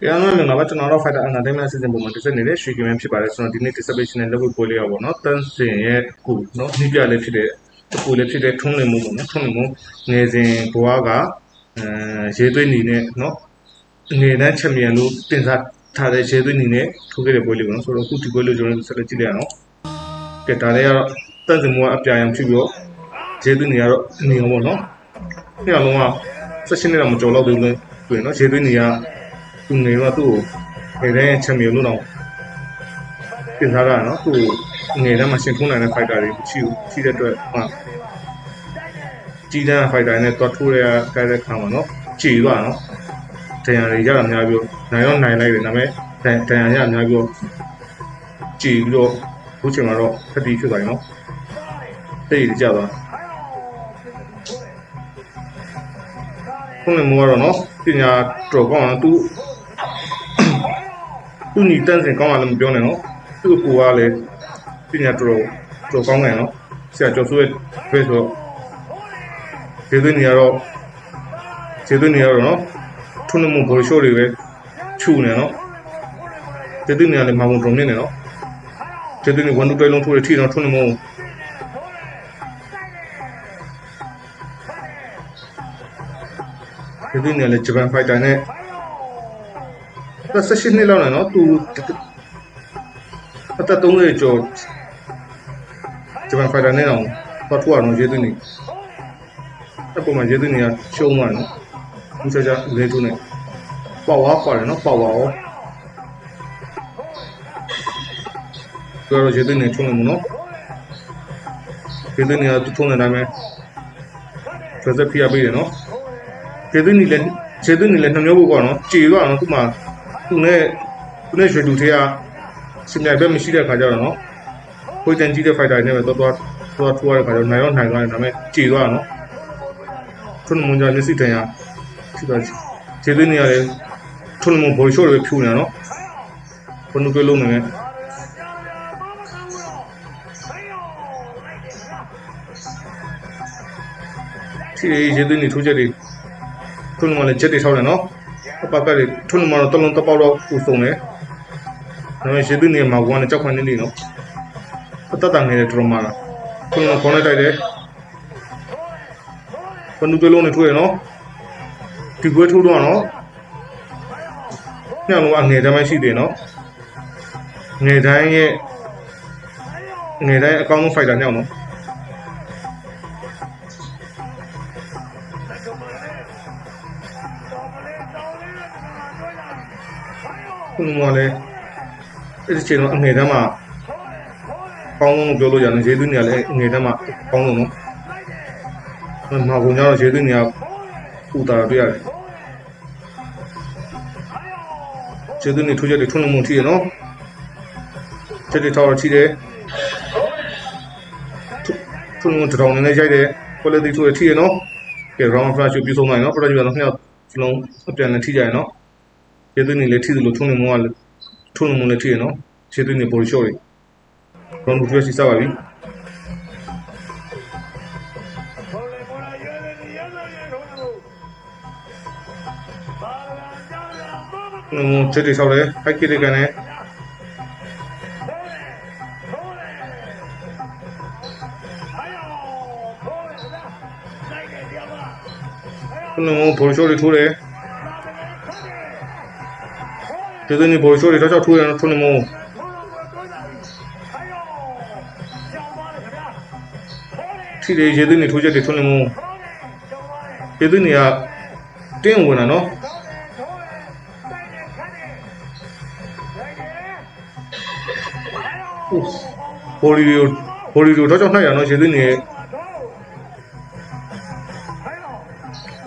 တရားနာမင်္ဂလာပါကျွန်တော်တို့ Fighter Entertainment အစီအစဉ်ပုံမှန်တစ်ဆက်နေတဲ့ရွှေကင်းဖြစ်ပါတယ်ကျွန်တော်ဒီနေ့ dissertation နဲ့လုပ်ဖို့ပွဲလေးရပါတော့เนาะတန်းစင်ရဲ့ခုเนาะနှိပြလေးဖြစ်တဲ့အခုလေးဖြစ်တဲ့ထုံးလင်မှုပေါ့เนาะထုံးလင်မှုငယ်စဉ်ဘွားကအဲရေသွေးနေနဲ့เนาะငယ်တန်းချန်ပီယံလို့တင်စားထားတဲ့ရေသွေးနေနဲ့ထိုးခဲ့တဲ့ပွဲလေးပေါ့เนาะဆိုတော့အခုဒီပွဲလေးကျွန်တော်ဆက်လက်ကြည့်လိုက်အောင်ကဲဒါလေးကတော့တန်းစင်မှုကအပြာရောင်ဖြစ်ပြီးတော့ရေသွေးနေကတော့နေအောင်ပေါ့เนาะဒီအလုံးကဆက်ရှင်နေတာမကြော်တော့သေးဘူးလေတွေ့เนาะရေသွေးနေက သူငယ်တော့သူ့ကိုငယ်တဲ့ချန်ပီယံလို့တော့ပြင်ထားတာနော်သူ့ငယ်တဲ့မှာရှင်ထုံးနိုင်တဲ့ fighter တွေရှိဘူးရှိတဲ့အတွက်ဟာကြီးတဲ့ fighter နဲ့တွတ်ထိုးရတဲ့တဲ့ခံမှာနော်ကြည်သွားနော်တန်ရတွေရတာများပြီးနိုင်တော့နိုင်လိုက်တယ်ဒါပေမဲ့တန်တန်ရရများပြီးကြည်ပြီးတော့ခုချိန်မှာတော့ဖတိဖြစ်သွားပြီနော်တိတ်ကြသွားခုနကမောတော့နော်ပညာတော်ကောင်းအောင်သူ သူညီတန်းစင်ကောင်းတာလည်းမပြောနဲ့နော်သူ့ကိုကလည်းပညာတော်တော်ကောင်းတယ်နော်ဆရာကျော်စိုးရဲ့ဘယ်ဆိုတော့ဒီသွင်းနေရတော့ဒီသွင်းနေရတော့နော်ထုံးနမှုဘော်ရှိုးတွေပဲခြူနေနော်ဒီသွင်းနေရလည်းမမုံတုံနေနေနော်ဒီသွင်းနေဝန်တူတွဲလုံးထိုးရထိတော့ထုံးနမှုဒီသွင်းနေရလည်းဂျပန်ဖိုက်တာနဲ့ သက်16နှစ်လောက်နဲ့နော်သူအသက်30ကျော်ဂျပန်ဖိုင်တာနဲ့တော့ပတ်ထွားတော့ရေးသွင်းနေအပေါ်မှာရေးသွင်းနေရရှုံးသွားနော်ဘူးချာချာလေးထုံးနေပေါ့ဝါပါတယ်နော်ပေါ့ဝါရောသူကတော့ရေးသွင်းနေထုံးနေမနော်ရေးသွင်းနေရသူထုံးနေတိုင်းပဲဆက်ဆက်ပြရပေးတယ်နော်ရေးသွင်းနေလဲရေးသွင်းနေလဲနှမျိုးဖို့ပေါ့နော်ကြည်သွားနော်သူ့မှာ သူနဲ့သူနဲ့ရွှေတူထေးကစင်မြိုင်ဘက်မရှိတဲ့ခါကျတော့နော်ကိုတန်ကြီးတဲ့ fighter နဲ့ပဲတော့တော့တော့ထိုးရတဲ့ခါကျတော့နိုင်တော့နိုင်သွားတယ်ဒါပေမဲ့ကြည်သွားတာနော်ထွန်းမွန်ကြမျက်စိတန်ရဖြစ်သွားခြေသွင်းနေရတယ်ထွန်းမွန်ဘော်ရှိုးတွေပဲဖြူနေတာနော်ဘုံနုကလုံးနေနဲ့ခြေခြေသွင်းနေထိုးချက်တွေထွန်းမွန်လည်းချက်တွေထောက်တယ်နော် အပကလည်းထုံးမှတော့တလုံးတပေါက်တော့ပူဆုံးတယ်။ဒါပေမဲ့ရှေ့သူနေမှာကွာနဲ့ကြောက်ခွန်းနေနေနော်။အတတ်တန်နေတဲ့ဒရမာလား။ထုံးခေါင်းနဲ့တိုက်တယ်။ဘနုတလုံးနဲ့ထိုးရနော်။ဒီကွဲထိုးတော့နော်။ညလုံးအငယ်တိုင်းရှိတယ်နော်။ငယ်တိုင်းရဲ့ငယ်တိုင်းအကောင်းဆုံး fighter ညောင်းနော်။ ခုနကလည်းအဲ့ဒီချိန်တော့အငယ်တန်းမှာပေါင်းလုံးလို့ပြောလို့ရတယ်ရေသွင်းနေရလဲအငယ်တန်းမှာပေါင်းလုံးနော်မာကုန်ကြတော့ရေသွင်းနေရပူတာတွေ့ရတယ်ရေသွင်းနေထိုးချက်တွေထွန်းလုံးမှုထိရနော်ချက်တွေထောက်တော့ထိတယ်ထွန်းလုံးတောင်နေနဲ့ရိုက်တယ် quality ထိုးရထိရနော်ကဲ round flash ကိုပြီးဆုံးနိုင်နော် project ကတော့နှစ်ယောက်လုံးအပြန်နဲ့ထိကြရနော် ခြေသွင်းနေလည်းထိသလိုထုံးနေမောကလည်းထုံးနေမောလည်းထိရနော်ခြေသွင်းနေပေါ်လျှော့တွေရောင်းလူတွေစီစားပါပြီနမချက်တွေဆောက်တယ်ဟိုက်ကိတွေကနေနမပေါ်လျှော့တွေထိုးတယ် ဒေသနီဘောရှိုးတွေတော့ကြောက်ထိုးရအောင်ထုံးနေမို့ထိတယ်ရေသွင်းနေထိုးချက်တွေထုံးနေမို့ရေသွင်းနေကတင်းဝင်တာနော်ဘောလီကိုဘောလီကိုတော့ကြောက်နှိုက်ရနော်ရေသွင်းနေ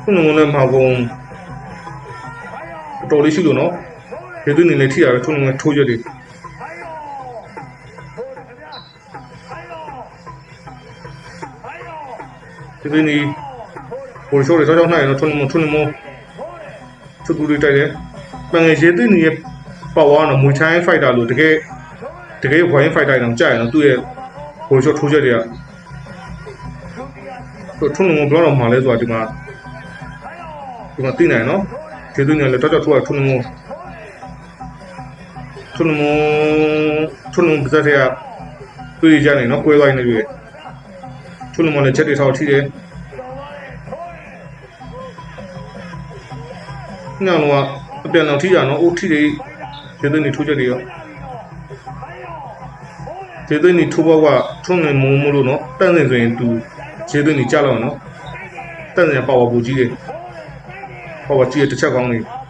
ခုနကလည်းမဟုတ်တော်လေးရှိလို့နော် ရေသွင်းနေလေထိရတယ်ထုံးနေထိုးချက်တွေဒီသွင်းနေဘောရှိုးတွေတော့ကြောက်နိုင်ရတော့ထုံးနေထုံးနေမသူတူတွေတိုက်တယ်ပန်ငယ်ရေသွင်းနေရဲ့ပါဝါနော်မွေချိုင်းဖိုက်တာလို့တကယ်တကယ်ဝိုင်းဖိုက်တာတော့ကြာရတော့သူ့ရဲ့ဘောရှိုးထိုးချက်တွေကထုံးနေမပြောတော့မှလဲဆိုတာဒီမှာဒီမှာသိနိုင်နော်ရေသွင်းနေလေတော့ကြောက်ထိုးရထုံးနေမ ထုံနမထုံနမပါဇက်ထက်ကတွေ့ကြနေနော်ကွဲသွားနေပြီထုံနမလည်းချက်တွေထောက်ထိတယ်ညောင်တော့အပြန်အောင်ထိရနော်အိုးထိတယ်ကျေသွင်းနေထိုးချက်တွေရောကျေသွင်းနေထိုးဘောကထုံနေမုံမလို့နော်တန့်စင်ဆိုရင်သူကျေသွင်းနေကြလောက်နော်တန့်စင်ပါဝါပူကြီးတယ်ပါဝါကြီးတဲ့တစ်ချက်ကောင်းနေခု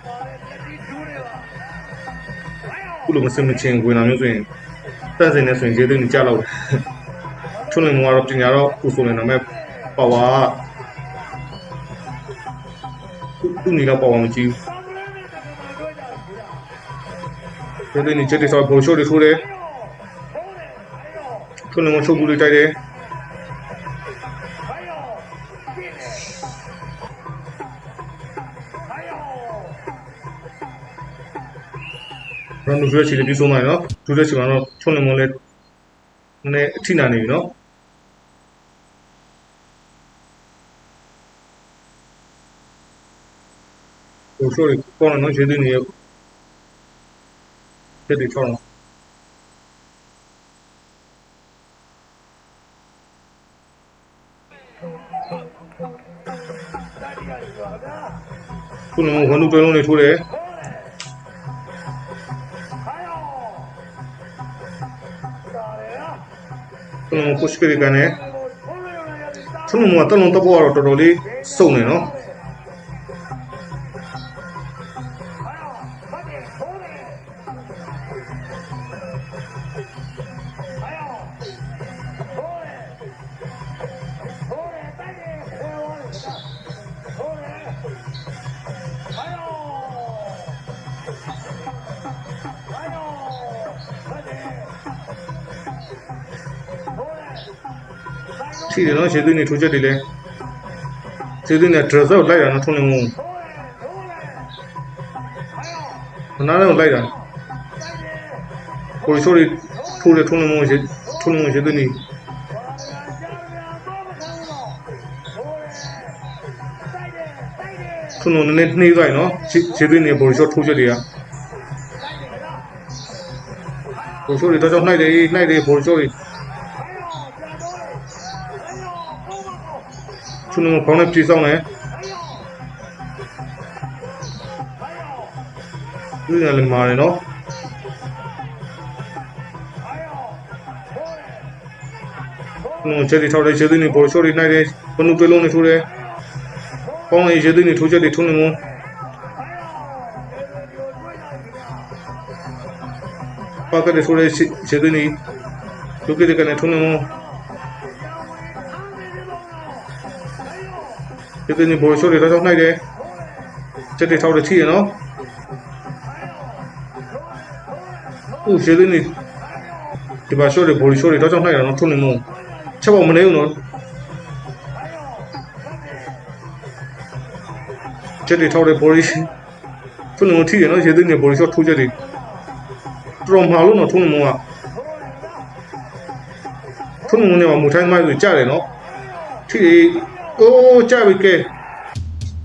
လိုမစင်မချင်းဝင်လာမျိုးဆိုရင်တန့်စင်နေဆိုရင်ကျေသွင်းနေကြလောက်ထုံနေမုံကတော့ပညာတော့ကိုဆိုနေတော့မဲ့ပါဝါသူ့နေတော့ပါဝါမကြီးဘူးဒီနေ့ချက်တွေဆိုပေါ်ရှိုးတွေထိုးတယ်ထုံးနေမချုပ်ဘူးတွေတိုက်တယ် ရန်ဒူရွှေချီလေးပြီးဆုံးသွားပြီနော်ဒူတဲ့ချီမှာတော့ထုံးနေမလဲနည်းနည်းအထိနာနေပြီနော်ပေါ်ရှိုးတွေကောင်းတယ်နော်ခြေသွင်းနေရချက်တွေထောင်းတော့ခုနကဝန်လူတွဲလုံးတွေထိုးတယ် ခုနက push ကြကန်နေခုနကတလုံးတော့တော့တော်တော်လေးစုံနေနော် ထိတယ်နော်ခြေသွင်းနေထိုးချက်တွေလဲခြေသွင်းနေ dress ကိုလိုက်တာနော်ထုံးနေမှုမနာတော့လိုက်တာကိုရှိုးတွေထိုးတယ်ထုံးနေမှုခြေထုံးနေမှုခြေသွင်းနေထုံးနေနည်းနည်းနှေးသွားပြီနော်ခြေခြေသွင်းနေပေါ်ရှိုးထိုးချက်တွေကပေါ်ရှိုးတွေတော့တော့နှိုက်တယ်နှိုက်တယ်ပေါ်ရှိုး တွေသူတို့ခေါင်းနဲ့ပြေဆောင်တယ်သူကလည်းမာတယ်နော်သူတို့ချက်တွေထောက်တယ်ချက်တွေနေပေါ်ရှိုးတွေနိုင်တယ်ဘနုတွေလုံးနေထိုးတယ်ပေါင်းလေးချက်တွေနေထိုးချက်တွေထုံးနေမို့ပါကတဲ့ဆိုတဲ့ချက်တွေနေလူကတဲ့ကနေထုံးနေမို့ ဒီတင်ဘောရှိုးတွေတော့တော့နှိုက်တယ်ချက်တွေထောက်တယ်ထိရနော်ဦးရှေးနေဒီပါရှိုးတွေဘောရှိုးတွေတော့တော့နှိုက်တာနော်ထုံနေမို့ချက်ပေါ်မနေဘူးနော်ချက်တွေထောက်တယ်ဘောရှိထုံနေမို့ထိရနော်ရှေးနေဘောရှိုးထိုးချက်တွေတော်မှာလို့နော်ထုံနေမို့ကထုံနေမို့နဲ့မူထိုင်းမိုက်ဆိုကြတယ်နော်ထိ အိုးကြပြီကဲ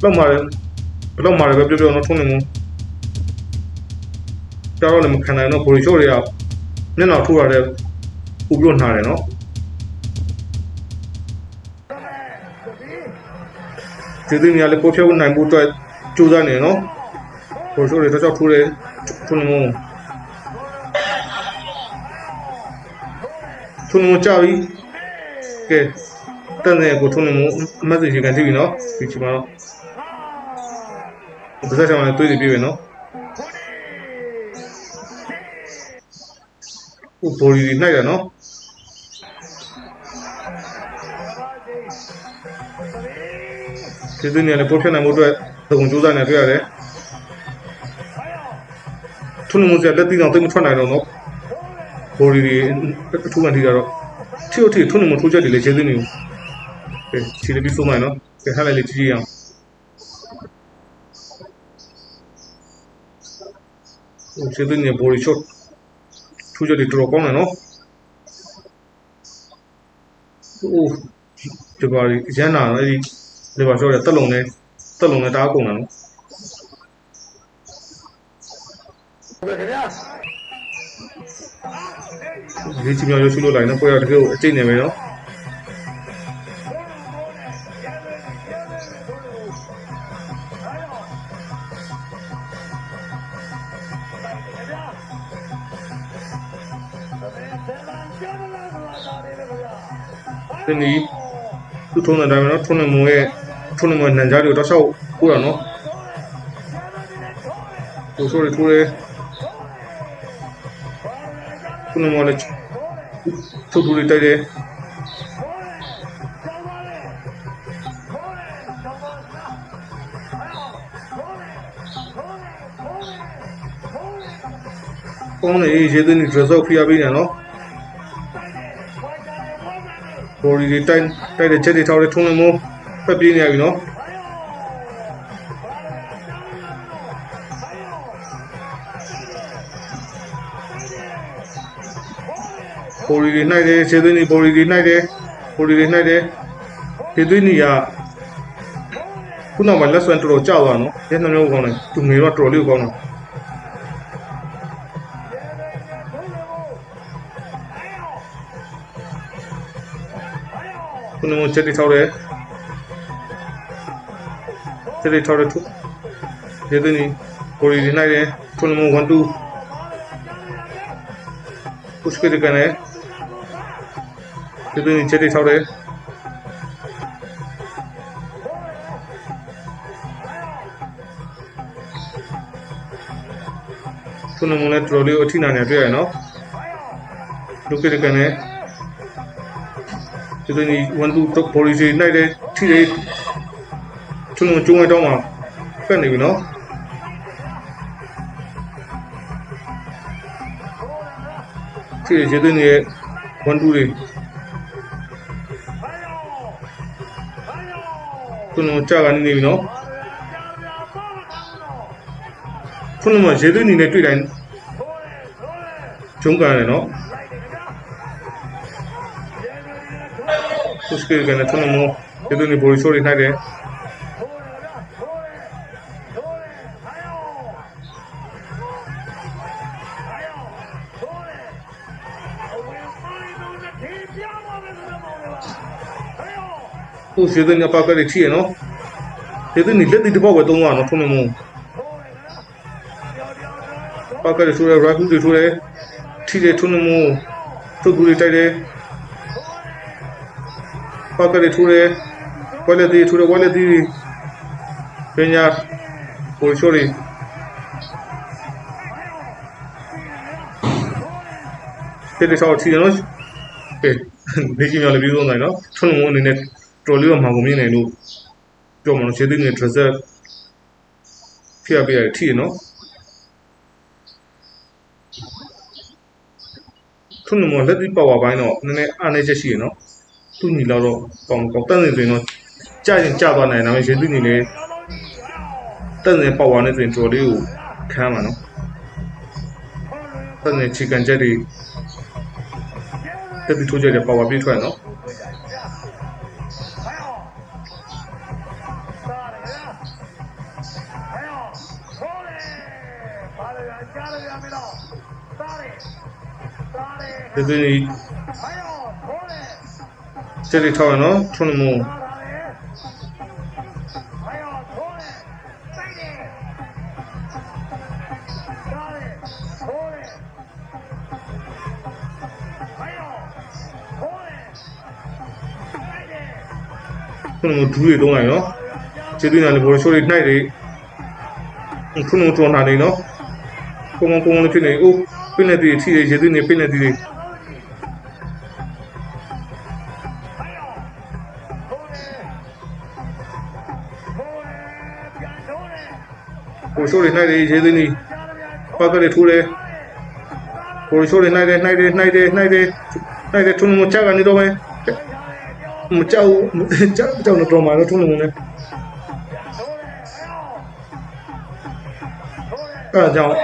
လောက်มาတယ်ဘလောက်มาတယ်ပဲပြောပြောနော်ထုံးနေမို့ကြောက်တော့လည်းမခံနိုင်တော့ဘိုလီချိုးတွေကမျက်နှာထိုးရတယ်ပူပြနှာတယ်နော်ဒီदिनရလည်းပို့ဖြုတ်နိုင်ဖို့အတွက်ကြိုးစားနေနော်ဘိုလီချိုးတွေတော့ကြောက်ထိုးတယ်ထုံးနေမို့ထုံးနေမို့ကြပြီကဲ တန်တဲ့ကိုထုံးနေမို့အမတ်စီကန်ကြည့်ပြီနော်ဒီချိန်မှာတော့ဒီစက်ဆောင်လည်းတွေးနေပြီပဲနော်ဟိုဘော်ဒီနိုင်တယ်နော်ဒီနေ့လည်းပို့ဖြစ်နိုင်မှုအတွက်သကုံစူးစမ်းနေတွေ့ရတယ်ထုံးမှုစလက်တီးအောင်တိတ်မထွက်နိုင်တော့နော်ဘော်ဒီအထူးကန်ထိတာတော့ထီထီထုံးမှုထိုးချက်တွေလည်းခြေသိနေဘူး ကဲခြေလေးပြီးဆုံးနိုင်နော်ကဲဟလိုက်လေးကြည့်ကြည့်အောင်ခြေသိနေဘော်ဒီရှော့ထူးချက်တွေတော်တော်ကောင်းတယ်နော်အိုးဒီပါရီရန်နာနော်အဲ့ဒီဒီပါရှော့ရတက်လုံးနဲ့တက်လုံးနဲ့တအားကုန်တယ်နော်ဟုတ်ကဲ့ခင်ဗျာဒီချင်းမျိုးရရှိလို့လိုက်နော်ပွဲရတကယ်ကိုအကျိတ်နေပဲနော် ဒီနီသူထုံးတဲ့အတိုင်းပဲနော်ထုံးနေမွေးရဲ့ထုံးနေမွေးနန်ကြားတွေကိုတော့ဆောက်ပို့တာနော်ဟိုဆိုရထိုးရဲထုံးနေမွေးလည်းထုတ်ထူလေးတိုက်တယ်ကောင်းနေရေးသေးတယ် dress up ဖိအားပေးနေနော် ဘော်ဒီတွေတိုက်တိုက်တဲ့ချက်တွေထောက်တဲ့ထုံးလုံးမိုးဖက်ပြေးနေရပြီနော်ဘော်ဒီတွေနှိုက်တယ်ခြေသွင်းတွေဘော်ဒီတွေနှိုက်တယ်ဘော်ဒီတွေနှိုက်တယ်ခြေသွင်းတွေကခုနကမှလက်ဆွဲတော်တော်ကြောက်သွားနော်ရဲနှမျိုးကောင်းတယ်သူငယ်တော့တော်တော်လေးကောင်းတယ် နုံချက်တွေထောက်တယ်ချက်တွေထောက်တယ်သူရေသွင်းကြီးကိုရီဒီနိုင်တယ်ခုနုံ1 2 push ကြည့်ကြတယ်ရေသွင်းကြီးချက်တွေထောက်တယ်ခုနုံလည်းတော်တော်လေးအထိနာနေတွေ့ရနော်လူကိတကန်နဲ့ ဒီဝန်သူတော့ policy နိုင်တယ်ထိတယ်ကျွန်တော်ကျုံးရတော့မှာဖက်နေပြီနော်ထိရကျေးဇူးနေဝန်သူတွေကျွန်တော်ကြာကနေနေပြီနော်ခုနကရေသွင်းနေနဲ့တွေ့တိုင်းကျုံးကန်တယ်နော် ခုစကေကနေခုနမရေသွင်းနေဘော်ရီဆိုရီနိုင်တယ်သူရေသွင်းနေပါကလေးချီရနော်ရေသွင်းနေလက်တိတစ်ပေါက်ပဲသုံးရနော်ခုနမပါကလေးဆိုရရာကူတွေဆိုရထီတယ်ထုံနမ သူ့ကူတွေတိုက်တယ်ပါကလေးထိုးတယ်ဝက်လက်တီထိုးတယ်ဝက်လက်တီပညာပိုချိုရီတဲ့တဲ့ဆောက်ချီနော်ကဲနေကြီးမြော်လည်းပြီးဆုံးနိုင်နော်ထုံနမအနေနဲ့တော်လေးတော့မှာကုန်မြင်နေလို့ပြောမလို့ခြေသိနေ dresser ဖျက်ပြရထီနော်ခုနကလက်ဒီပါဝါပိုင်းတော့နည်းနည်းအားနည်းချက်ရှိရနော် သူ့ညီလောက်တော့ကောင်းကောင်းတန်းနေဆိုရင်တော့ကြာရင်ကြာသွားနိုင်တယ်ဒါပေမဲ့ရှင်သူညီလေးတန်းနေပါဝါနဲ့ဆိုရင်တော်လေးကိုခမ်းမှာနော်တန်းနေချီကန်ချက်တွေတက်ပြီးထိုးချက်တွေပါဝါပြည့်ထွက်နော်ဒီဒီ ချက်တွေထောက်ရနော်ထုံးမုံခုနကဒူးတွေတုံးလိုက်နော်ခြေသွင်းတယ်ဘောရှိုးတွေနှိုက်တွေခုနကတွန်းထားနေနော်ကုန်းကုန်းလေးဖြစ်နေအိုးပင်းနေတီထိတွေခြေသွင်းနေပင်းနေတီတွေဘော ရှိုးတွေနှိုက်တွေခြေသွင်းနေပတ်ကလေးထိုးတယ်ဘောရှိုးတွေနှိုက်တယ်နှိုက်တယ်နှိုက်တယ်နှိုက်တယ်နှိုက်တယ်ထုံးမချကနေတော့မယ်မကြောက်ကြောက်ကြောက်တော့မှာတော့ထုံးလုံးနဲ့အဲဒါကြောင့်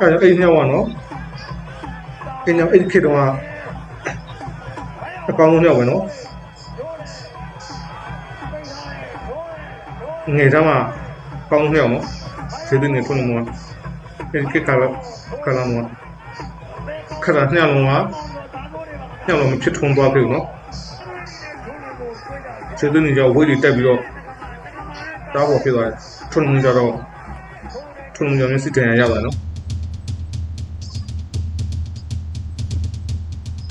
အဲဒါအိမ်ရောက်ပါနော်အိမ်ရောက်အဲ့ဒီခေတ်တုန်းကအကောင်းဆုံးရောက်ပဲနော်ငယ်သားမှာ ကောင်းဆုံးရောက်နော်ဈေးသွင်းနေထုံးလုံးမှာအဲဒီကလာကလာမောခရညလုံးကညလုံးမဖြစ်ထုံသွားပြီနော်ကျေးဇူးနေကြောင့်ဝိတ်တွေတက်ပြီးတော့တားပေါ်ဖြစ်သွားတယ်ထုံနေကြတော့ထုံနေကြမျက်စိတန်ရရောက်လာနော်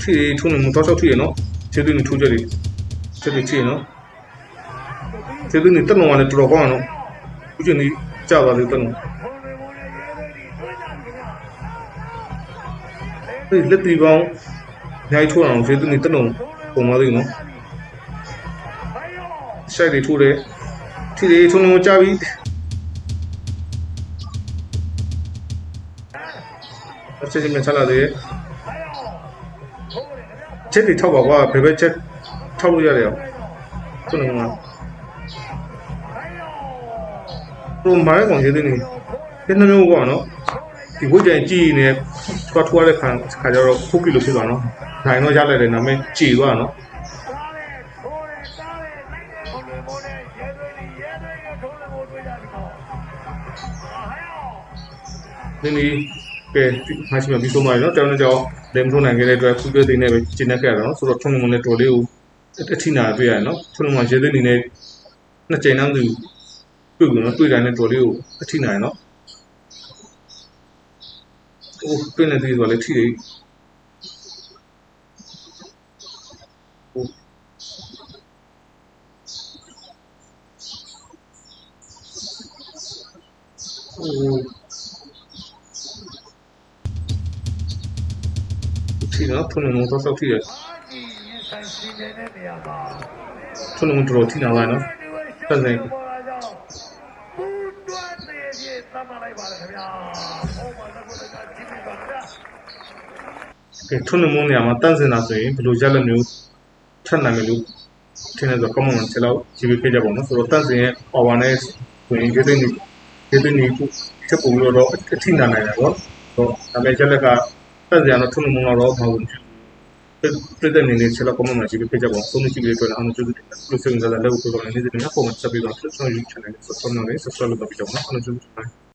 ထီထုံနေမတော်တော့ထီရနော်ကျေးဇူးနေထိုးကြတယ်ကျေးဇူးချီနော်ကျေးဇူးနေတက်လုံးကလည်းတော်တော်ကောင်းအောင်နော်အ ခုချိန်ကြီးကြာသွားသေးတယ်တက်လုံးဒီလက်တီပေါင်းနိုင်ထိုးအောင်ကျေးဇူးနေတက်လုံးပုံပါသေးနော်ရှိုက်တွေထိုးတယ်ထီတွေထုံလုံးကြပြီအချက်ချင်းမချလာသေးချက်တွေထောက်ပါကွာဘယ်ဘက်ချက်ထောက်လို့ရတယ်အောင်ထုံလုံးက ပရိုမိုင်းကောင်ကျေးဇူးနေဒီနှမျိုးကောနော်ဒီဝိတ်ကြင်ကြည်နေသွားထွားတဲ့ခါခါကျတော့ခုကီလိုဖြစ်သွားနော်နိုင်တော့ရလိုက်တယ်နာမည်ကြည်သွားနော်နင်းဒီကဲမှရှိမှပြီးဆုံးသွားပြီနော်တောင်းတော့ကြောင်းလေမထုံနိုင်ခဲ့တဲ့အတွက်ခုပြသိနေပဲကျင်းနေခဲ့ရတော့ဆိုတော့ထုံငုံနဲ့တော်လေးကိုအထိနာတွေ့ရတယ်နော်ထုံငုံရေသိနေနဲ့နှစ်ကြိမ်နောက်သူ တွေ့ဘူးနော်တွေ့တိုင်းနဲ့တော်လေးကိုအထိနာရနော်အိုးတွေ့နေသေးဆိုတော့လေထိတယ်ဟိုဟိုထိနော်ထုံလုံးတော့ဆောက်ထိရဒီရင်ဆိုင်စီနေတဲ့နေရာမှာထုံလုံးတော်တော်ထိနာပါနော်တက်နေ ပေါ်လာကြောင်းဘူးတွန်းနေပြေသတ်မှတ်လိုက်ပါလေခင်ဗျာဟောပါတော့လည်းကြည့်ပြီးပါဗျာ ကဲ ထုံလုံးနေရာမှာတန့်စင်တာဆိုရင်ဘယ်လိုရက်လက်မျိုးထပ်နိုင်မလို့ထင်တယ်ဆိုတော့ comment မှာချက်လောက်ကြည့်ပေးခဲ့ကြပါဦးနော်ဆိုတော့တန့်စင်ရဲ့ power နဲ့ဆိုရင်ဒီသိနေဒီသိနေခုချက်ပုံလို့တော့အထိနာနိုင်တယ်ပေါ့ဟုတ်ဒါပေမဲ့ရက်လက်ကတန့်စင်ကတော့ထုံလုံးတော့မဟုတ်ဘူးပြတဲ့နေနေချက်လောက် comment မှာကြည့်ပေးခဲ့ကြပါဦးဆုံးဖြတ်ပြီးတော့အောင်ကျိုးတယ်လို့ဆိုရင်လည်းလက်ကိုပြောတော့နေနေတယ်နော်ပုံမှန်ချက်ပြီးတော့ဆက်ဆောင်ယူ channel ကို subscribe လုပ်နေ subscribe လုပ်ပြီးတော့နော်အောင်ကျိုးတယ်